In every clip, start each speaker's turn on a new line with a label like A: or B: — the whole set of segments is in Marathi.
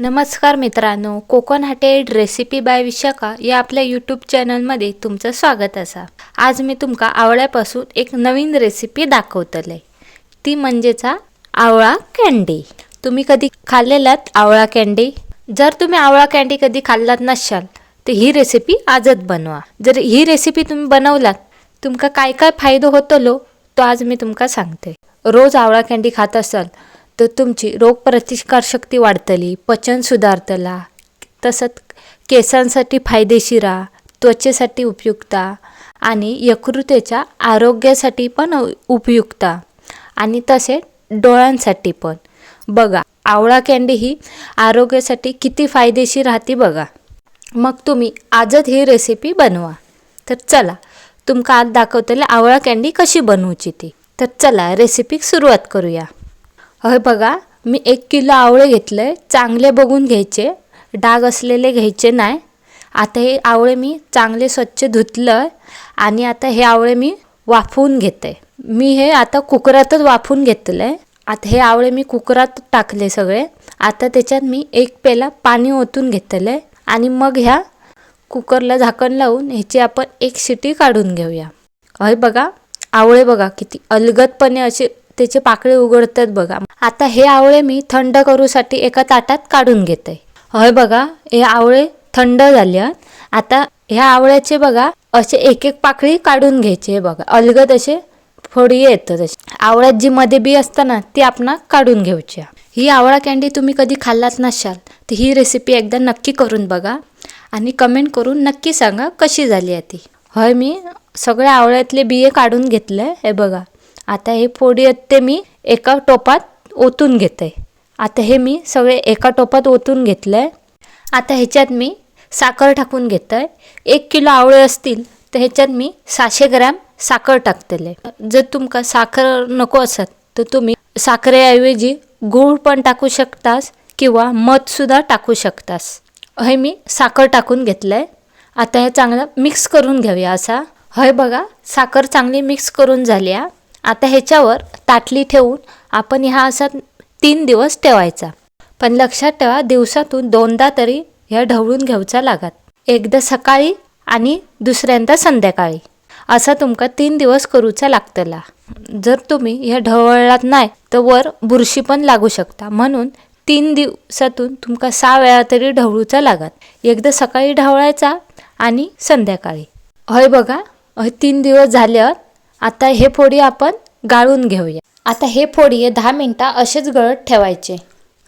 A: नमस्कार मित्रांनो कोकण हाटेड रेसिपी बाय विशाखा या आपल्या यूट्यूब चॅनलमध्ये तुमचं स्वागत असा. आज मी तुमका आवळ्यापासून एक नवीन रेसिपी दाखवतले. ती म्हणजेचा आवळा कँडी तुम्ही कधी खाल्लेलात आवळा कँडी जर तुम्ही आवळा कँडी कधी खाल्लात नसाल तर ही रेसिपी आजच बनवा. जर ही रेसिपी तुम्ही बनवलात तुमका काय काय फायदो होतलो तो आज मी तुमका सांगते. रोज आवळा कँडी खात असाल तर तुमची रोगप्रतिकारशक्ती वाढतली पचन सुधारतला. तसंच केसांसाठी फायदेशीर आ, त्वचेसाठी उपयुक्ता आणि यकृतेच्या आरोग्यासाठी पण उपयुक्ता आणि तसे डोळ्यांसाठी पण. बघा आवळा कँडी ही आरोग्यासाठी किती फायदेशीर राहते बघा. मग तुम्ही आजच ही रेसिपी बनवा. तर चला तुमका आज दाखवतले आवळा कँडी कशी बनवूची ती. तर चला रेसिपी सुरुवात करूया. होय बघा मी एक किलो आवळे घेतले चांगले बघून घ्यायचे डाग असलेले घ्यायचे नाही. आता हे आवळे मी चांगले स्वच्छ धुतलं आणि आता हे आवळे मी वाफवून घेते. मी हे आता कुकरातच वाफवून घेतलं. आहे आता हे आवळे मी कुकरात टाकले सगळे. आता त्याच्यात मी एक पेला पाणी ओतून घेतलं आहे आणि मग ह्या कुकरला झाकण लावून ह्याची आपण एक शिटी काढून घेऊया. हय बघा आवळे बघा किती अलगदपणे असे त्याचे पाकळे उघडतात बघा. आता हे आवळे मी थंड करूसाठी एका ताटात काढून घेते. हय बघा हे आवळे थंड झाले आहेत. आता ह्या आवळ्याचे बघा असे एक एक पाकळी काढून घ्यायचे हे बघा. अलगद असे फोडी येतं तसे. आवळ्यात जी मध्ये बी असतं ना ती आपण काढून घ्यायची ही आवळा कँडी तुम्ही कधी खाल्लात नसाल तर ही रेसिपी एकदा नक्की करून बघा. आणि कमेंट करून नक्की सांगा कशी झाली आहे ती. होय मी सगळ्या आवळ्यातले बिये काढून घेतले हे बघा. आता हे फोडी आहेत ते मी एका टोपात. ओतून घेते. आता हे मी सगळे एका टोपात ओतून घेतलं आहे आता ह्याच्यात मी साखर टाकून घेत आहे एक किलो आवळे असतील तर ह्याच्यात मी सहाशे ग्रॅम साखर टाकतले. जर तुमका साखर नको असत तर तुम्ही साखरेऐवजी गूळ पण टाकू शकतास किंवा मधसुद्धा टाकू शकतास. हे मी साखर टाकून घेतलं आहे आता हे चांगलं मिक्स करून घेऊया असा. हय बघा साखर चांगली मिक्स करून झाली आहे. आता ह्याच्यावर ताटली ठेवून आपण ह्या असा तीन दिवस ठेवायचा. पण लक्षात ठेवा दिवसातून दोनदा तरी ह्या ढवळून घ्यायचा लागत. एकदा सकाळी आणि दुसऱ्यांदा संध्याकाळी. असा तुमका तीन दिवस करूचा लागतला. जर तुम्ही ह्या ढवळलात नाही तर वर बुरशी पण लागू शकता. म्हणून तीन दिवसातून तुमका सहा वेळा तरी ढवळूचा लागत. एकदा सकाळी ढवळायचा आणि संध्याकाळी. हय बघा हय तीन दिवस झाल्यावर आता हे फोडी आपण गाळून घेऊया. आता हे फोडी दहा मिनटं असेच गळत ठेवायचे.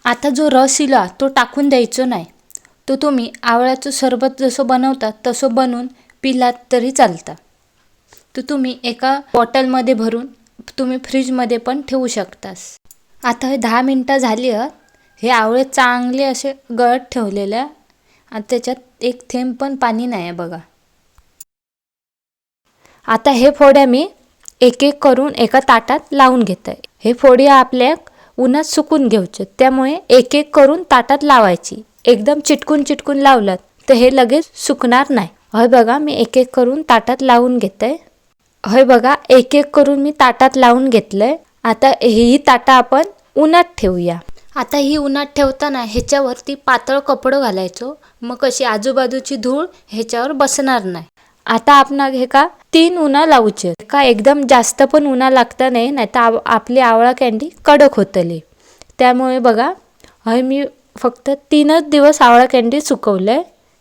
A: आता जो रस इला तो टाकून द्यायचो नाही. तो तुम्ही आवळ्याचं सरबत जसं बनवता तसं बनवून पिलात तरी चालतं. तो तुम्ही एका बॉटलमध्ये भरून तुम्ही फ्रीजमध्ये पण ठेवू शकतास. आता हे दहा मिनटं झाली आहेत हे आवळे चांगले असे गळत ठेवलेले आणि त्याच्यात एक थेंब पण पाणी नाही आहे बघा. आता हे फोड्या मी एक एक करून एका ताटात लावून घेत आहे हे फोडी आपल्या उन्हात सुकून घ्यायचे त्यामुळे एक एक करून ताटात लावायची. एकदम चिटकून चिटकून लावलं तर हे लगेच सुकणार नाही. हय बघा मी एक एक करून ताटात लावून घेत आहे हय बघा एक एक करून मी ताटात लावून घेतलंय. आता ही ताटा आपण उन्हात ठेवूया. आता ही उन्हात ठेवताना ह्याच्यावरती पातळ कपडं घालायचो. मग कशी आजूबाजूची धूळ ह्याच्यावर बसणार नाही. आता आपण हे का तीन उन्हा लावूचे का एकदम जास्त पण उन्हा लागता नाही नाही तर आपली आवळा कँडी कडक होतली. त्यामुळे बघा हय मी फक्त तीनच दिवस आवळा कँडी आहे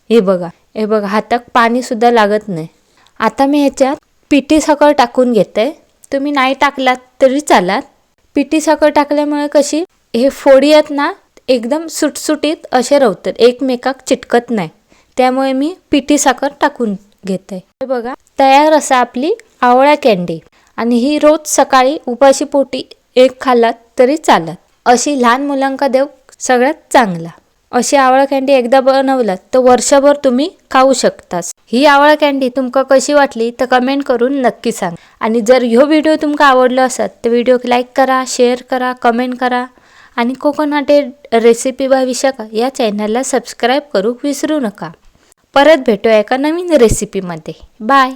A: हे बघा हे बघा हातात पाणीसुद्धा लागत नाही. आता मी ह्याच्यात पिठी साखर टाकून घेते. तुम्ही नाही टाकलात तरी चालात. पिठी साखर टाकल्यामुळे कशी हे फोडी आहेत ना एकदम सुटसुटीत असे रवतात. एकमेकाक चिटकत नाही. त्यामुळे मी पिठी साखर टाकून घेते बघा तयार असा आपली आवळा कँडी. आणि ही रोज सकाळी उपाशी पोटी एक खाल्लात तरी चालत. अशी लहान मुलांका देव सगळ्यात चांगला. अशी आवळा कँडी एकदा बनवलात तर वर्षभर तुम्ही खाऊ शकतास. ही आवळा कँडी तुमका कशी वाटली तर कमेंट करून नक्की सांग. आणि जर ह्यो व्हिडिओ तुमका आवडलो असत तर व्हिडिओ लाईक करा शेअर करा कमेंट करा. आणि कोकोनाटे रेसिपी बाय विशाखा या चॅनलला सबस्क्राईब करू विसरू नका. परत भेटूया एका नवीन रेसिपीमध्ये बाय